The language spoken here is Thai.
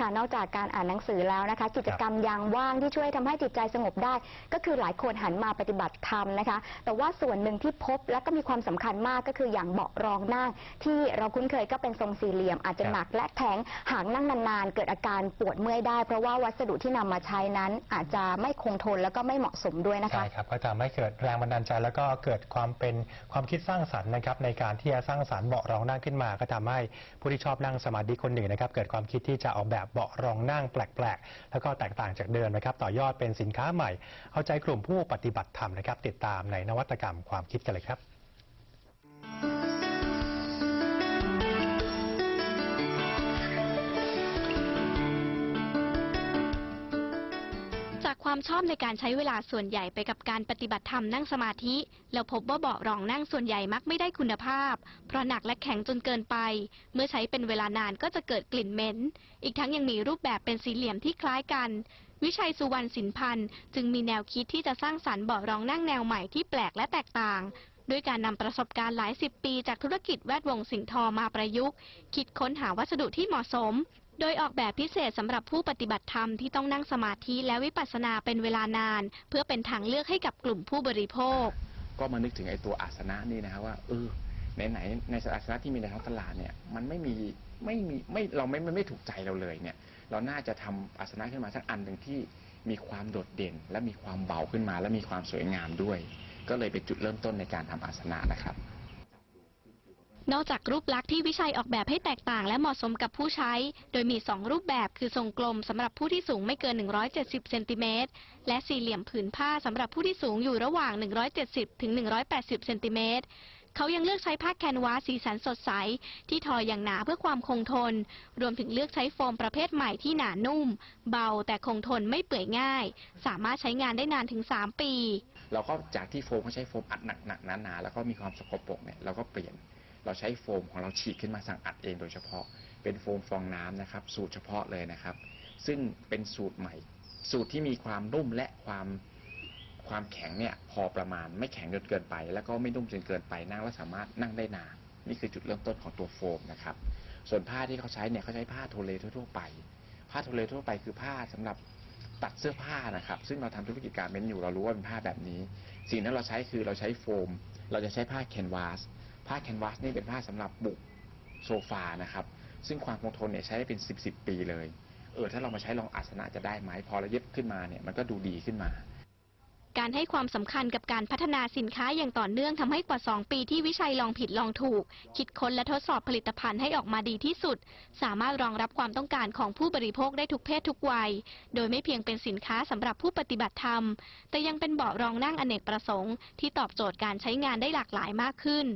ค่ะ นอกจากการอ่านหนังสือแล้วนะคะ กิจกรรมยามว่างที่ช่วยทำให้จิตใจสงบได้ ก็คือหลายคนหันมาปฏิบัติธรรมนะคะ แต่ว่าส่วนหนึ่งที่พบและก็มีความสำคัญมากก็คืออย่างเบาะรองนั่งที่เราคุ้นเคยก็เป็นทรงสี่เหลี่ยม อาจจะครับหนักและแข็งหากนั่งนานๆ เกิดอาการปวดเมื่อยได้ เพราะว่าวัสดุที่นำมาใช้นั้น อาจจะไม่คงทนแล้วก็ไม่เหมาะสมด้วยนะคะ ใช่ครับก็จะไม่เกิดแรงบันดาลใจแล้วก็เกิดความเป็นความคิดสร้างสรรค์นะครับในการที่จะสร้างสรรค์เบาะรองนั่งขึ้นมา ก็ทำให้ผู้ที่ชอบนั่งสมาธิคนหนึ่งนะครับเกิดความคิดที่จะออกแบบเบาะรองนั่งแปลกๆ แล้วก็แตกต่างจากเดิมนะครับ ต่อยอดเป็นสินค้าใหม่ เอาใจกลุ่มผู้ปฏิบัติธรรมนะครับ ติดตามในนวัตกรรมความคิดกันเลยครับ ความชอบในการใช้เวลาส่วนใหญ่ไปกับการปฏิบัติธรรมนั่งสมาธิ แล้วพบว่าเบาะรองนั่งส่วนใหญ่มักไม่ได้คุณภาพ เพราะหนักและแข็งจนเกินไป เมื่อใช้เป็นเวลานานก็จะเกิดกลิ่นเหม็น อีกทั้งยังมีรูปแบบเป็นสี่เหลี่ยมที่คล้ายกัน วิชัยสุวรรณสินพันธ์จึงมีแนวคิดที่จะสร้างสรรค์เบาะรองนั่งแนวใหม่ที่แปลกและแตกต่าง ด้วยการนำประสบการณ์หลายสิบปีจากธุรกิจแวดวงสิ่งทอมาประยุกต์ คิดค้นหาวัสดุที่เหมาะสม โดยออกแบบพิเศษสำหรับผู้ปฏิบัติธรรมที่ต้องนั่งสมาธิและวิปัสสนาเป็นเวลานาน เพื่อเป็นทางเลือกให้กับกลุ่มผู้บริโภค ก็มานึกถึงไอ้ตัวอาสนะนี่นะครับว่าเออ ไหนไหนในอาสนะที่มีในท้องตลาดเนี่ยมันไม่มีไม่มีไม่เราไม่ไม่ไม่ถูกใจเราเลยเนี่ย เราน่าจะทำอาสนะขึ้นมาสักอันหนึ่งที่มีความโดดเด่น และมีความเบาขึ้นมา และมีความสวยงามด้วย ก็เลยเป็นจุดเริ่มต้นในการทำอาสนะนะครับ นอกจากรูปลักษณ์ที่วิชัยออกแบบให้แตกต่าง และเหมาะสมกับผู้ใช้ โดยมี 2 รูปแบบคือทรงกลมสำหรับผู้ที่สูงไม่เกิน 170เซนติเมตรและสี่เหลี่ยมผืนผ้าสำหรับผู้ที่สูงอยู่ระหว่าง 170ถึง180เซนติเมตรเขายังเลือกใช้ผ้าแคนวาสสีสันสดใส ที่ทออย่างหนาเพื่อความคงทน รวมถึงเลือกใช้โฟมประเภทใหม่ที่หนานุ่ม เบาแต่คงทนไม่เปื่อยง่าย สามารถใช้งานได้นานถึง 3 ปี เราก็จากที่โฟมเขาใช้โฟมอัดหนักๆหนาๆแล้วก็มีความสกปรกเนี่ยเราก็เปลี่ยนเราใช้โฟมของเราฉีดขึ้นมาสั่งอัดเองโดยเฉพาะ เป็นโฟมฟองน้ำนะครับ สูตรเฉพาะเลยนะครับ ซึ่งเป็นสูตรใหม่ สูตรที่มีความนุ่มและความ ความแข็งเนี่ยพอประมาณไม่แข็งจนเกินไป แล้วก็ไม่นุ่มจนเกินไปนั่งแล้วสามารถนั่งได้นานนี่คือจุดเริ่มต้นของตัวโฟมนะครับ ส่วนผ้าที่เขาใช้เนี่ยเขาใช้ผ้าโทเลทั่วไป ผ้าโทเลทั่วไปคือผ้าสำหรับตัดเสื้อผ้านะครับ ซึ่งเราทำธุรกิจการเม้นอยู่เรารู้ว่าเป็นผ้าแบบนี้ สิ่งที่เราใช้คือเราใช้โฟม เราจะใช้ผ้าแคนวาสผ้าแคนวาสนี่เป็นผ้าสำหรับบุกโซฟานะครับ ซึ่งความคงทนเนี่ยใช้ได้เป็นสิบสิบปีเลย เออถ้าเรามาใช้รองอาสนะจะได้ไหมพอเราเย็บขึ้นมาเนี่ยมันก็ดูดีขึ้นมา การให้ความสำคัญกับการพัฒนาสินค้าอย่างต่อเนื่องทำให้กว่า 2 ปีที่วิชัยลองผิดลองถูก คิดค้นและทดสอบผลิตภัณฑ์ให้ออกมาดีที่สุด สามารถรองรับความต้องการของผู้บริโภคได้ทุกเพศทุกวัย โดยไม่เพียงเป็นสินค้าสำหรับผู้ปฏิบัติธรรม แต่ยังเป็นเบาะรองนั่งอเนกประสงค์ที่ตอบโจทย์การใช้งานได้หลากหลายมากขึ้น